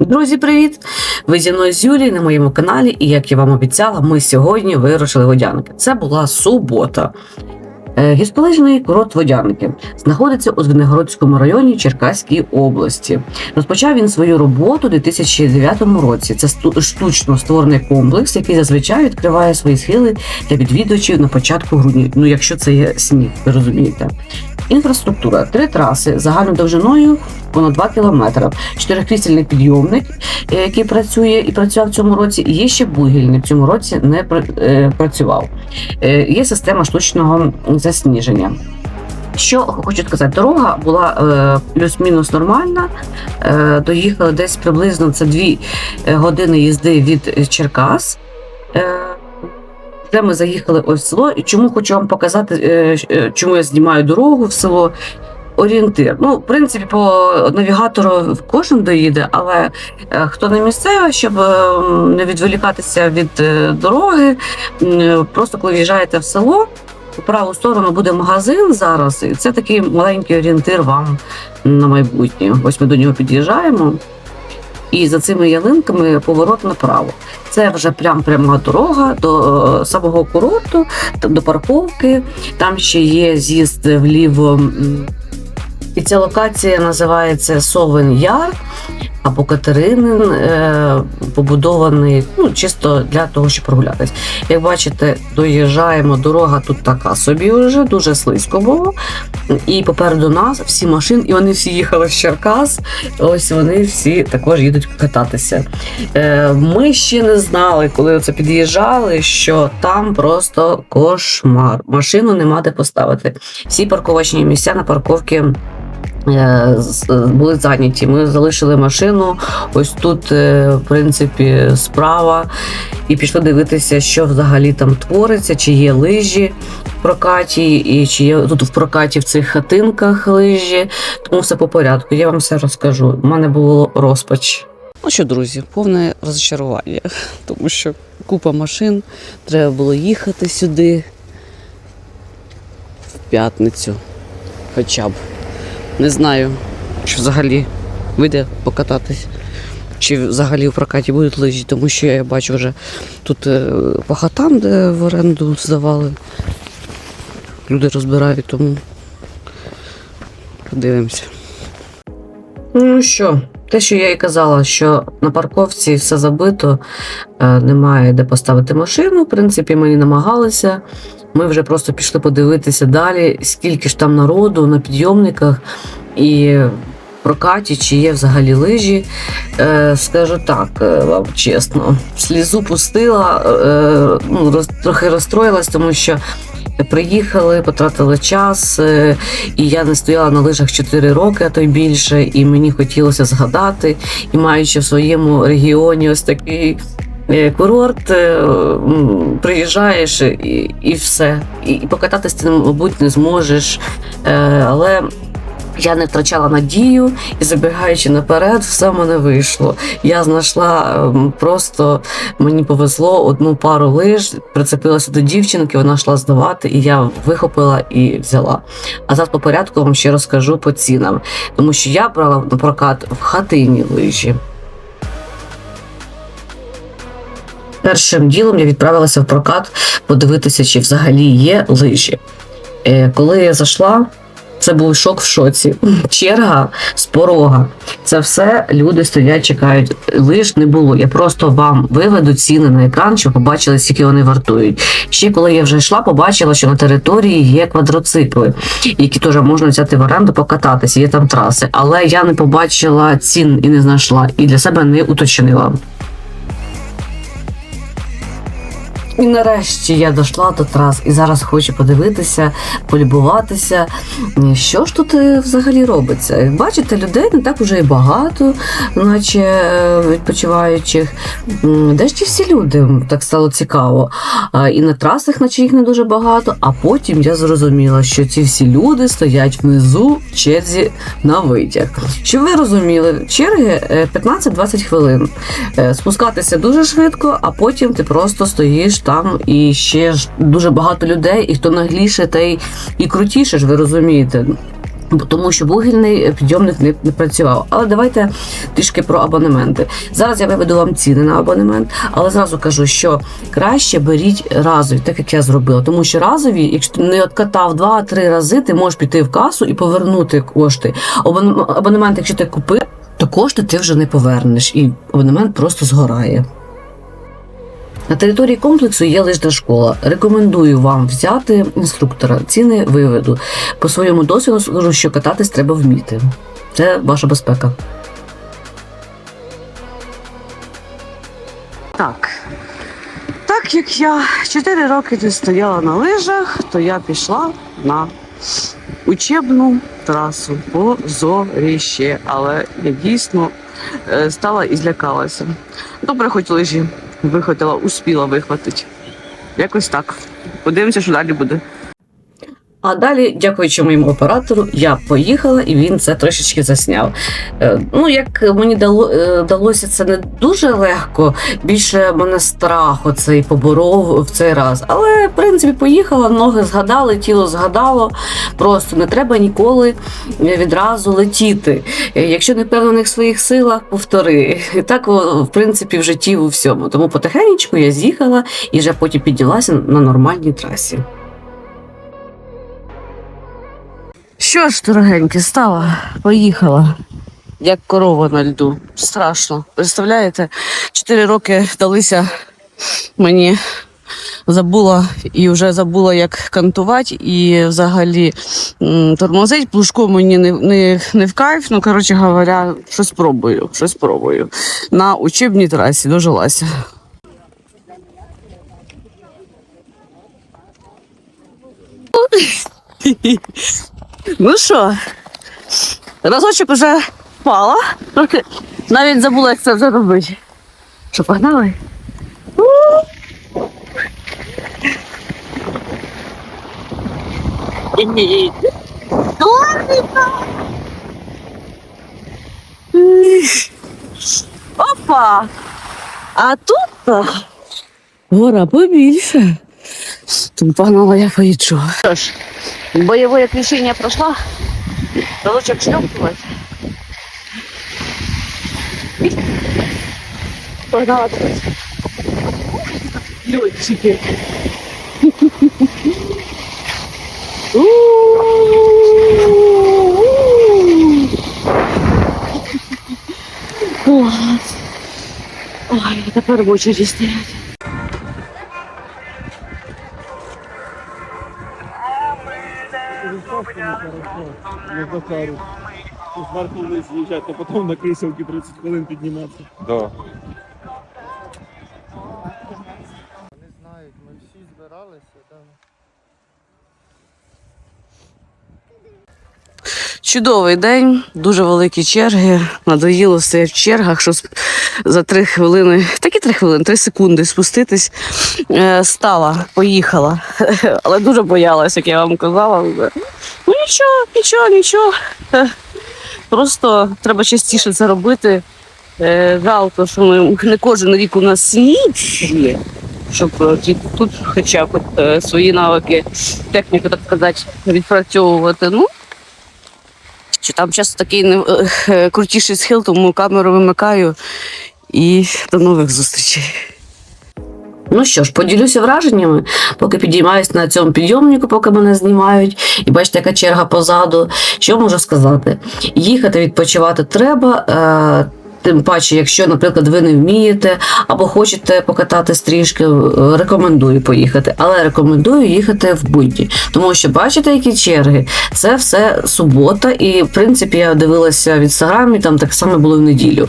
Друзі, привіт! Ви зі мною з Юлією на моєму каналі, і як я вам обіцяла, ми сьогодні вирушили водяники. Це була субота. Е, Гірськолижний курорт Водяники знаходиться у Звенигородському районі Черкаської області. Розпочав він свою роботу у 2009 році. Це штучно створений комплекс, який зазвичай відкриває свої схили для відвідувачів на початку грудня. Ну, якщо це є сніг, ви розумієте. Інфраструктура: три траси загальною довжиною понад 2 кілометри, чотирикрісельний підйомник, е, який працює і працював в цьому році. Є ще бугільний в цьому році не е, працював. Е, Є система штучного засніження. Що хочу сказати, дорога була плюс-мінус нормальна. Доїхали десь приблизно це дві години їзди від Черкас. Де ми заїхали ось село, і чому хочу вам показати, е, е, чому я знімаю дорогу в село. Орієнтир. Ну, в принципі, по навігатору кожен доїде, але е, хто не місцевий, щоб не відволікатися від дороги, просто коли в'їжджаєте в село, по праву сторону буде магазин зараз, і це такий маленький орієнтир вам на майбутнє. Ось ми до нього під'їжджаємо. І за цими ялинками поворот направо. Це вже прям пряма дорога до е, самого курорту, до парковки. Там ще є з'їзд вліво. І ця локація називається Совен Яр або Катеринин, е, побудований ну, чисто для того, щоб прогулятись. Як бачите, доїжджаємо, дорога тут така собі вже, дуже слизько було. І попереду нас всі машини, і вони всі їхали з Черкас. Ось вони всі також їдуть кататися. Е, Ми ще не знали, коли це під'їжджали, що там просто кошмар. Машину нема де поставити. Всі парковочні місця на парковці. Е, Були зайняті. Ми залишили машину ось тут, е, в принципі, справа, і пішли дивитися, що взагалі там твориться, чи є лижі в прокаті, і чи є тут в прокаті в цих хатинках лижі. Тому все по порядку. Я вам все розкажу. У мене було розпач. Ну що, друзі, повне розчарування, тому що купа машин, треба було їхати сюди в п'ятницю. Хоча б. Не знаю, чи взагалі вийде покататись, чи взагалі в прокаті будуть лижі, тому що я бачу вже тут е, по хатам, де в оренду здавали. Люди розбирають, тому подивимося. Що, те, що я і казала, що на парковці все забито, е, немає де поставити машину. В принципі, ми не намагалися. Ми вже просто пішли подивитися далі, скільки ж там народу на підйомниках і прокаті, чи є взагалі лижі. Е, скажу так, е, вам чесно, слізу пустила, ну, трохи розстроїлась, тому що. Приїхали, потратили час, е, і я не стояла на лижах 4 роки, а то й більше, і мені хотілося згадати. І маючи в своєму регіоні ось такий е, курорт, е, приїжджаєш і, і все. І, покататись ти, мабуть, не зможеш. Але я не втрачала надію і забігаючи наперед, все в мене вийшло. Я знайшла ем, просто мені повезло одну пару лиж, прицепилася до дівчинки, вона йшла здавати, і я вихопила і взяла. А зараз по порядку вам ще розкажу по цінам, тому що я брала на прокат в хатині лижі. Першим ділом я відправилася в прокат подивитися, чи взагалі є лижі. Е, Коли я зайшла, це був шок в шоці. Черга з порога. Це все люди стоять, чекають. Лиж не було. Я просто вам виведу ціни на екран, щоб побачили, скільки вони вартують. Ще коли я вже йшла, побачила, що на території є квадроцикли, які теж можна взяти в оренду, покататися. Є там траси. Але я не побачила цін і не знайшла, і для себе не уточнила. І нарешті я дійшла до трас і зараз хочу подивитися, полюбуватися. Що ж тут е, взагалі робиться? Як бачите, людей не так уже і багато, наче е, відпочиваючих. Де ж ті всі люди? Так стало цікаво. І на трасах, наче їх не дуже багато. А потім я зрозуміла, що ці всі люди стоять внизу в черзі на витяг. Щоб ви розуміли, черги е, 15-20 хвилин. Е, Спускатися дуже швидко, а потім ти просто стоїш там і ще ж дуже багато людей, і хто нагліше, той і крутіше ж, ви розумієте. тому що вугільний підйомник не, не працював. Але давайте трішки про абонементи. Зараз я виведу вам ціни на абонемент, але зразу кажу, що краще беріть разові, так як я зробила. Тому що разові, якщо ти не откатав два-три рази, ти можеш піти в касу і повернути кошти. Абон- Абонемент, якщо ти купив, то кошти ти вже не повернеш, і абонемент просто згорає. На території комплексу є лижна школа. Рекомендую вам взяти інструктора. Ціни виведу. По своєму досвіду скажу, що кататись треба вміти. Це ваша безпека. Так. Так як я 4 роки не стояла на лижах, то я пішла на учебну трасу по зоріще. Але я дійсно е, стала і злякалася. Добре, хоч лижі вихватила, успіла вихватити. Якось так. Подивимося, що далі буде. А далі, дякуючи моєму оператору, я поїхала і він це трошечки засняв. Е, Ну, як мені дало, е, далося це не дуже легко, більше мене страх оцей поборов в цей раз. Але, в принципі, поїхала, ноги згадали, тіло згадало. Просто не треба ніколи відразу летіти. Е, Якщо не впевнений в своїх силах, повтори. І так, в принципі, в житті у всьому. Тому потихеньку я з'їхала і вже потім піднялася на нормальній трасі. Що ж, дорогеньке, стала, поїхала. Як корова на льду. Страшно. Представляєте, чотири роки вдалися мені. Забула і вже забула, як кантувати, і взагалі тормозить. Плужко мені не, не, не в кайф. Ну, коротше говоря, щось пробую, щось пробую. На учебній трасі дожилася. Ну що, разочок уже впала, трохи навіть забула, як це вже робити. Що, погнали? Опа! А тут гора побільше. Погнала я поїду. Що ж, бойове крещення пройшла. Разочок шлепнуть. Погнала тут. Льотчики. Клас. Ой, тепер в очереді стоять. На Зверху вниз з'їжджати, а потім на кріселки 30 хвилин підніматися. Да. Вони знають, ми всі збиралися там. Чудовий день, дуже великі черги. Надоїло стояти в чергах, що за три хвилини, такі три хвилини, три секунди спуститись. Е, Стала, поїхала. Але дуже боялась, як я вам казала. Ну нічого, нічого, нічого. Е, Просто треба частіше це робити. Е, Жалко, що ми не кожен рік у нас сніг є, щоб тут хоча б свої навики, техніку, так сказати, відпрацьовувати. Ну, що там часто такий е, крутіший схил, тому камеру вимикаю і до нових зустрічей. Ну що ж, поділюся враженнями, поки підіймаюсь на цьому підйомнику, поки мене знімають, і бачите, яка черга позаду. Що можу сказати? Їхати відпочивати треба. Е- Тим паче, якщо, наприклад, ви не вмієте або хочете покататись трішки, е, рекомендую поїхати. Але рекомендую їхати в будні. Тому що бачите, які черги. Це все субота, і в принципі я дивилася в інстаграмі, там так само було в неділю.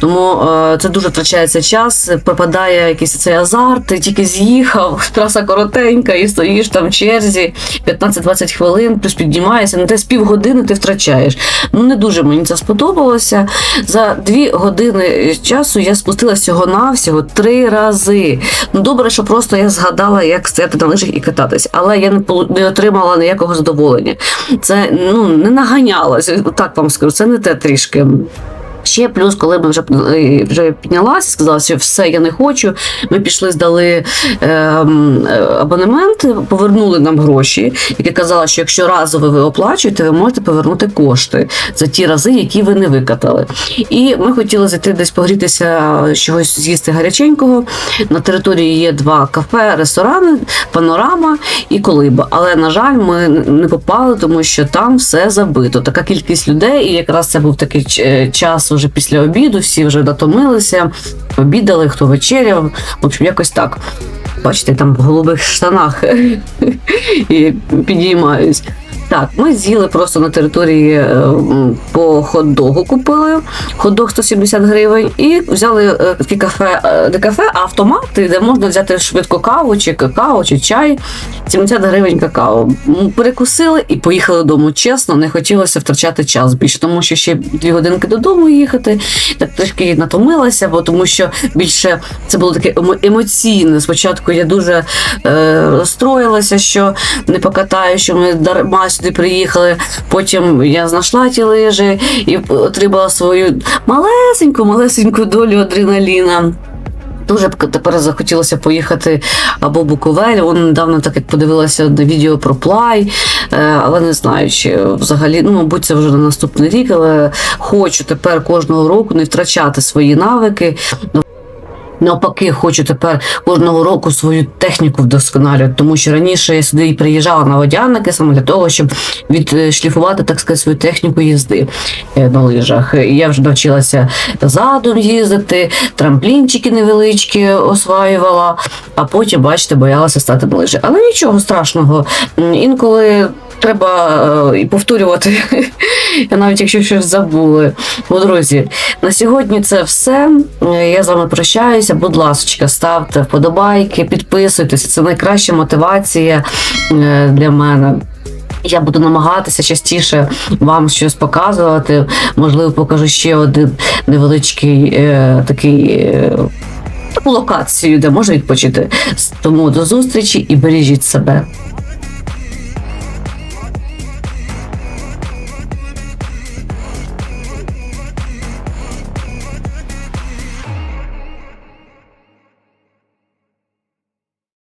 Тому е, це дуже втрачається час, пропадає якийсь цей азарт, ти тільки з'їхав, траса коротенька, і стоїш там в черзі 15-20 хвилин, плюс піднімаєшся, на те з півгодини ти втрачаєш. Ну не дуже мені це сподобалося. За дві години часу я спустилася всього навсього три рази. Ну добре, що просто я згадала, як стояти на лижах і кататись, але я не не отримала ніякого задоволення. Це ну не наганялося. Так вам скажу, це не те трішки. Ще плюс, коли ми вже, е, вже піднялася, сказала, що все, я не хочу. Ми пішли, здали е, е, абонемент, повернули нам гроші, які казали, що якщо разово ви оплачуєте, ви можете повернути кошти за ті рази, які ви не викатали. І ми хотіли зайти десь погрітися, чогось з'їсти гаряченького. На території є два кафе, ресторани, панорама і колиба. Але на жаль, ми не попали, тому що там все забито. Така кількість людей, і якраз це був такий час уже після обіду. Всі вже дотомилися, обідали, хто вечеряв. В общем, якось так. Бачите, там в голубих штанах і підіймаюсь. Так, ми з'їли просто на території е, по хот-догу купили. Хот-дог 170 гривень, і взяли е, такі кафе, е, не кафе, а автомати, де можна взяти швидко каву, чи какао, чи чай. 70 гривень какао. Перекусили і поїхали додому. Чесно, не хотілося втрачати час більше, тому що ще дві годинки додому їхати. Так трішки натомилася, бо тому що більше це було таке емоційне. Спочатку я дуже е, розстроїлася, що не покатаю, що ми дарма сюди приїхали. Потім я знайшла ті лижі і отримала свою малесеньку, малесеньку долю адреналіна. Дуже б тепер захотілося поїхати або Буковель. Вон недавно так як подивилася на відео про плай, е, але не знаю, чи взагалі, ну, мабуть, це вже на наступний рік, але хочу тепер кожного року не втрачати свої навики. Навпаки, хочу тепер кожного року свою техніку вдосконалювати, тому що раніше я сюди і приїжджала на водяники саме для того, щоб відшліфувати, так сказати, свою техніку їзди е, на лижах. Я вже навчилася задом їздити, трамплінчики невеличкі осваювала, а потім, бачите, боялася стати на лижі. Але нічого страшного. Інколи треба е, і повторювати, навіть якщо щось забули. Ну, друзі, на сьогодні це все. Е, Я з вами прощаюся. Будь ласка, ставте вподобайки, підписуйтесь. Це найкраща мотивація е, для мене. Я буду намагатися частіше вам щось показувати. Можливо, покажу ще один невеличкий е, такий. Е, таку локацію, де можна відпочити. Тому до зустрічі і бережіть себе.